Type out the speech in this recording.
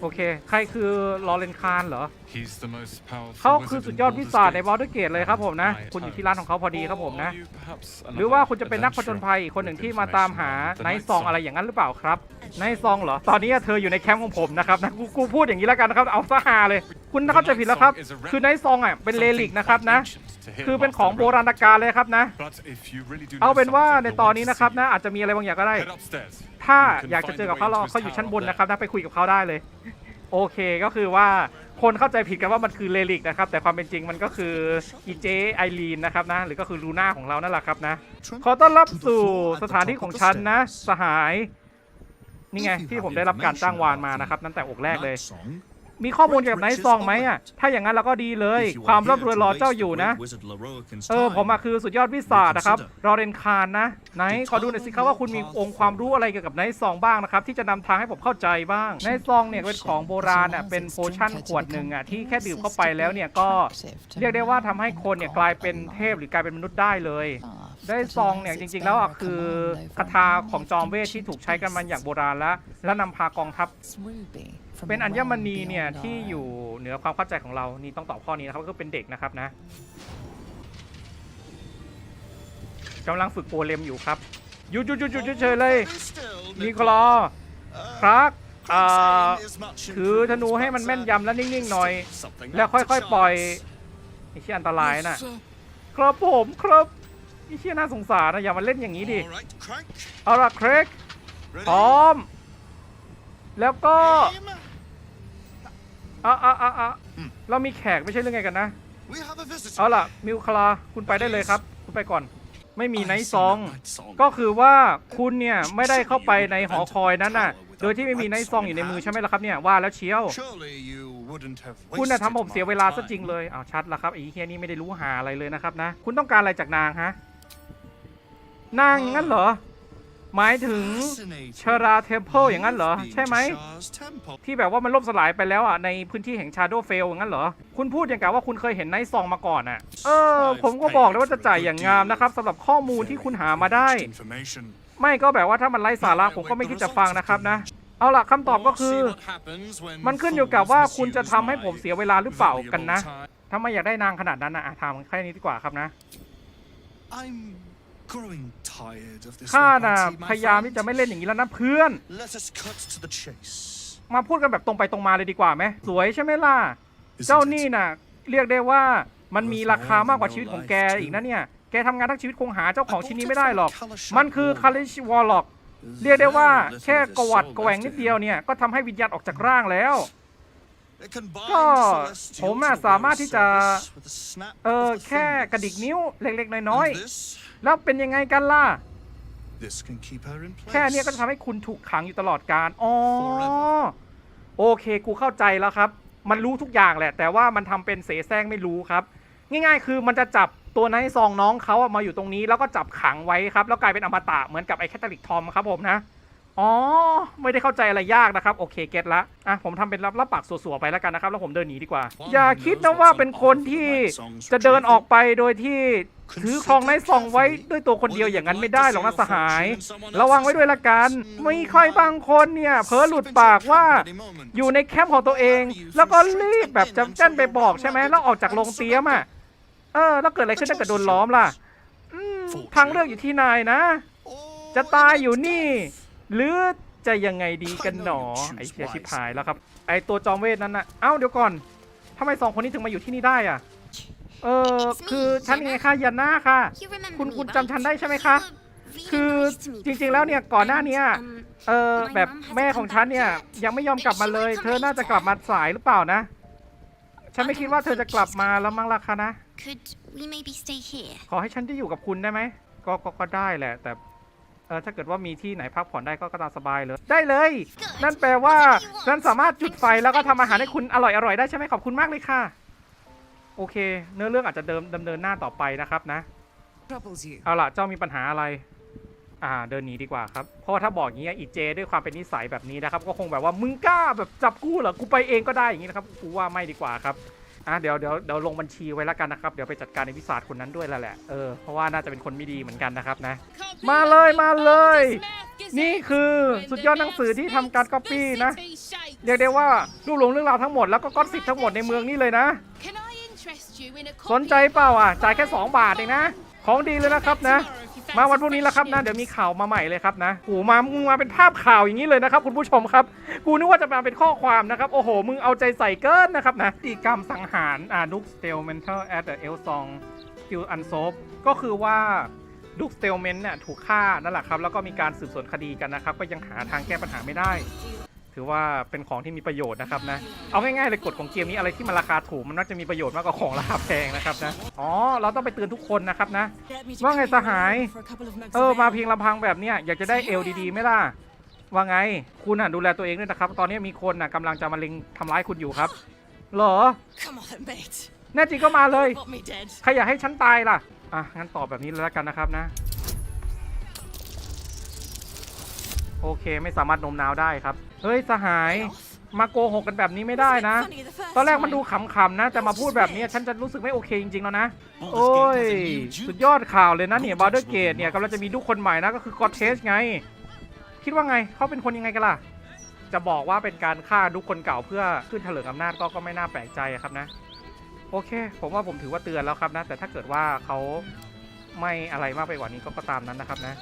โอเค ใครคือลอเรนคารเหรอ He's the most powerful เขาคือ wizard สุด in ยอดวิ Baldur's สาจใน Gate. บอลเดอร์เกตเลยครับผมนะ Right, คุณอยู่ oh. ที่ร้านของเขาพอดีครับผมนะ Or are you perhaps หรือว่า another คุณจะเป็นนักผจญภัย adventurer อีกคนหนึ่ง with ที่มาตามหา information on the ไน Night ท์ซอง Song? อะไรอย่างนั้นหรือเปล่าครับไนท์ซองเหรอ ตอนนี้เธออยู่ในแคมป์ของผมนะครับนะกูกูพูดอย่างนี้แล้วกันนะครับ เอาซะฮาเลย คุณเข้าใจผิดแล้วครับ คือไนท์ซองอะเป็นเลลิกนะครับนะ คือเป็นของโบราณกาลเลยครับนะ But if you really do เอา know เป็นว่า something, ใน you'll ตอน want นี้ to นะครับ see นะ it. อาจจะมีอะไรบางอย่างก็ได้ Head upstairs. ถ้า You can อยากจะเจอกับ find เขา a way เรา into his เขาอยู่ชั้นบน tower นะครับนะไปคุยกับเขาได้เลย โอเคก็คือว่า คนเข้าใจผิดกันว่ามันคือเลลิกนะครับ แต่ความเป็นจริงมันก็คืออีเจไอรีนนะครับนะ หรือก็คือลูน่าของเรานั่นแหละครับนะ ขอต้อนรับสู่สถานที่ของฉันนะ สหาย นี่ไงที่ผมได้รับการจ้างวานมานะครับนั่นแต่อกแรกเลย มีข้อมูลเกี่ยวกับไนท์ซองไหมอะ ถ้าอย่างนั้นเราก็ดีเลย ความร่ำรวยรอเจ้าอยู่นะ เออ ผมอะคือสุดยอดวิสาจนะครับ รอเรนคารนะ ไหน ขอดูหน่อยสิครับว่าคุณมีองค์ความรู้อะไรเกี่ยวกับไนท์ซองบ้างนะครับ ที่จะนำทางให้ผมเข้าใจบ้าง ไนท์ซองเนี่ยเป็นของโบราณอะ เป็นโพชั่นขวดหนึ่งอะที่แค่ดื่มเข้าไปแล้วเนี่ยก็เรียกได้ว่าทำให้คนเนี่ยกลายเป็นเทพหรือกลายเป็นมนุษย์ได้เลย ได้ซองเนี่ยจริงๆ แล้วอะคือคาถาของจอมเวทที่ถูกใช้กันมาอย่างโบราณแล้วและนำพากองทัพ เป็นอัญมณีเนี่ยที่อยู่เหนือความเข้าใจของเรา นี่ต้องตอบข้อนี้นะครับก็เป็นเด็กนะครับนะกำลังฝึกโปรเลมอยู่ครับหยุดหยุดหยุดหยุดเฉยๆเลยนิโคลอครับถือธนูให้มันแม่นยำและนิ่งๆหน่อย แล้วค่อยๆปล่อยไอ้เชี่อันตรายน่ะ ครับผมครับ ไอ้เชี่ยน่าสงสารนะอย่ามาเล่นอย่างนี้ดิเอาล่ะเครกพร้อม แล้วก็อะอะอะอะเรามีแขกไม่ใช่เรื่องไงกันนะเอาล่ะมิวคลาคุณไปได้เลยครับ คุณไปก่อน ไม่มีไนท์ซอง ก็คือว่าคุณเนี่ยไม่ได้เข้าไปในหอคอยนั้นน่ะ โดยที่ไม่มีไนท์ซองอยู่ในมือใช่ไหมล่ะครับเนี่ยว่าแล้วเชียว คุณน่ะทำผมเสียเวลาซะจริงเลยอ้าวชัดแล้วครับไอ้เฮียนี่ไม่ได้รู้หาอะไรเลยนะครับนะ คุณต้องการอะไรจากนางฮะ นางงั้นเหรอ หมายถึงชราเทมเพลอย่างนั้นเหรอ ใช่ไหม ที่แบบว่ามันล่มสลายไปแล้วอะ ในพื้นที่แห่งชาโดว์เฟลอย่างนั้นเหรอ คุณพูดอย่างกับว่าคุณเคยเห็นไนท์ซองมาก่อนอะ เออ ผมก็บอกแล้วว่าจะจ่ายอย่างงามนะครับสำหรับข้อมูลที่คุณหามาได้ ไม่ก็แบบว่าถ้ามันไร้สาระผมก็ไม่คิดจะฟังนะครับนะเอาล่ะคำตอบก็คือ มันขึ้นอยู่กับว่าคุณจะทำให้ผมเสียเวลาหรือเปล่ากันนะถ้าไม่อยากได้นางขนาดนั้นนะอะถามแค่นี้ดีกว่าครับนะ ข้าน่ะพยายามที่จะไม่เล่นอย่างนี้แล้วนะเพื่อน มาพูดกันแบบตรงไปตรงมาเลยดีกว่าไหมสวยใช่ไหมล่ะ เจ้านี่น่ะ เรียกได้ว่ามันมีราคามากกว่าชีวิตของแกอีกนะเนี่ย แกทำงานทั้งชีวิตคงหาเจ้าของชิ้นนี้ไม่ได้หรอก มันคือคาริชวอลล็อกเรียกได้ว่าแค่กวัดกแกว่งนิดเดียวเนี่ยก็ทำให้วิญญาณออกจากร่างแล้ว ก็ผมน่ะสามารถที่จะ เออแค่กระดิกนิ้วเล็กๆ น้อยๆ แล้วเป็นยังไงกันล่ะ แค่เนี้ยก็จะทำให้คุณถูกขังอยู่ตลอดการอ๋อโอเค กูเข้าใจแล้วครับ มันรู้ทุกอย่างแหละ แต่ว่ามันทำเป็นเสแสร้งไม่รู้ครับ ง่าย ๆ คือมันจะจับตัวไนท์ซองน้องเขาอะมาอยู่ตรงนี้ แล้วก็จับขังไว้ครับ แล้วกลายเป็นอมตะเหมือนกับไอ้แคทเธอลิกทอมครับผมนะ อ๋อ ไม่ได้เข้าใจอะไรยากนะครับ โอเคเก็ตละอะผมทำเป็นรับรับปากสัวๆไปแล้วกันนะครับ แล้วผมเดินหนีดีกว่า อย่าคิดนะว่าเป็นคนที่จะเดินออกไปโดยที่ถือครองไนท์ซองไว้ด้วยตัวคนเดียวอย่างนั้นไม่ได้หรอกนะสหาย ระวังไว้ด้วยละกันไม่ค่อยบางคนเนี่ยเพ้อหลุดปากว่าอยู่ในแคมป์ของตัวเอง แล้วก็รีบแบบจำเจ้นไปบอกใช่ไหมแล้วออกจากโรงเตี้ยมอะเออ แล้วเกิดอะไรขึ้นถ้าเกิดโดนล้อมล่ะอืทางเลือกอยู่ที่นายนะ จะตายอยู่นี่ หรือจะยังไงดีกันหนอไอ้เสียชิบหายแล้วครับ ไอ้ตัวจอมเวทนั้นนะเอ้าเดี๋ยวก่อนทำไมสองคนนี้ถึงมาอยู่ที่นี่ได้อะเออคือฉันไงคะยันหน้าค่ะ คุคุณณคุคุณณจำจำฉัฉันนได้ได้ใช่ใช่ไหไหมมคะคะคืคืออจจริริงงๆๆแล้แล้ววเนี่เนี่ยยก่ก่ออนนหหน้าน้าเนี้นี้ยเออแบแบบบแม่แม่ขขอองงฉัฉันนเนี่เนี่ยยยังไม่ยอมกลับมาเลย เธอน่าจะกลับมาสายหรือเปล่านะ ฉันไม่คิดว่าเธอจะกลับมาแล้วมั้งล่ะคะนะขอให้ฉันได้อยู่กับคุณได้ไหมก็ก็ก็ได้แหละ แต่ เออถ้าเกิดว่ามีที่ไหนพักผ่อนได้ก็ก็ตามสบายเลย ได้เลย นั่นแปลว่าฉันสามารถจุดไฟแล้วก็ทำอาหารให้คุณอร่อยอร่อยได้ใช่ไหมขอบคุณมากเลยค่ะ โอเค เนื้อเรื่องอาจจะเดิมดำเนินหน้าต่อไปนะครับนะเอาล่ะเจ้ามีปัญหาอะไร อ่าเดินหนีดีกว่าครับ เพราะว่าถ้าบอกอย่างเงี้ยอีเจ ด้วยความเป็นนิสัยแบบนี้นะครับ ก็คงแบบว่ามึงกล้าแบบจับกูเหรอกูไปเองก็ได้อย่างงี้นะครับกูว่าไม่ดีกว่าครับ อะเดี๋ยวเดี๋ยวเดี๋ยวลงบัญชีไว้แล้วกันนะครับ เดี๋ยวไปจัดการในวิสาทคนนั้นด้วยแล้วแหละ เออ เพราะว่าน่าจะเป็นคนไม่ดีเหมือนกันนะครับนะ มาเลยมาเลย นี่คือสุดยอดหนังสือที่ทำการก๊อปปี้นะ เรียกได้ว่ารวบรวมเรื่องราวทั้งหมดแล้วก็ก๊อตสิบทั้งหมดในเมืองนี้เลยนะ สนใจเปล่าอะ จ่ายแค่ 2 บาทเองนะ ของดีเลยนะครับนะ มาวันพรุ่งนี้แล้วครับนะเดี๋ยวมีข่าวมาใหม่เลยครับนะโอ้มามึงมาเป็นภาพข่าวอย่างนี้เลยนะครับ คุณผู้ชมครับ กูนึกว่าจะมาเป็นข้อความนะครับโอ้โหมึงเอาใจใส่เกินนะครับนะตีกรรมสังหารอ่าดุกสเตลเมนเทอร์แอดเดอะเอลซองคิวอันโซฟก็คือว่าดุกสเตลเมนเนี่ยถูกฆ่านั่นแหละครับแล้วก็มีการสืบสวนคดีกันนะครับก็ยังหาทางแก้ปัญหาไม่ได้ ถือว่าเป็นของที่มีประโยชน์นะครับนะ เอาง่ายๆเลยกฎของเกมนี้อะไรที่มันราคาถูกมันน่าจะมีประโยชน์มากกว่าของราคาแพงนะครับนะ อ๋อ เราต้องไปเตือนทุกคนนะครับนะ ว่าไงสหาย เออ มาเพียงลำพังแบบเนี้ยอยากจะได้เอลดีๆไหม่ล่ะ ว่าไง คุณอะดูแลตัวเองด้วยนะครับ ตอนนี้มีคนอะกำลังจะมาเล็งทำร้ายคุณอยู่ครับ เหรอ Come on, mate. แน่จริงก็มาเลย Want me dead? ใครอยากให้ฉันตายล่ะ อะ งั้นตอบแบบนี้เลยแล้วกันนะครับนะ โอเคไม่สามารถโน้มน้าวได้ครับ เฮ้ยสหายมาโกหกกันแบบนี้ไม่ได้นะ ตอนแรกมันดูขำๆนะ แต่มาพูดแบบนี้ฉันจะรู้สึกไม่โอเคจริงๆแล้วนะ โอ้ย สุดยอดข่าวเลยนะเนี่ยบาร์เดอร์เกตเนี่ยกำลังจะมีลูกคนใหม่นะ ก็คือกอตเทสไง คิดว่าไงเขาเป็นคนยังไงกันล่ะ จะบอกว่าเป็นการฆ่าลูกคนเก่าเพื่อขึ้นเถลิงอำนาจก็ก็ไม่น่าแปลกใจครับนะ โอเค ผมว่าผมถือว่าเตือนแล้วครับนะ แต่ถ้าเกิดว่าเขาไม่อะไรมากไปกว่านี้ก็ตามนั้นนะครับนะ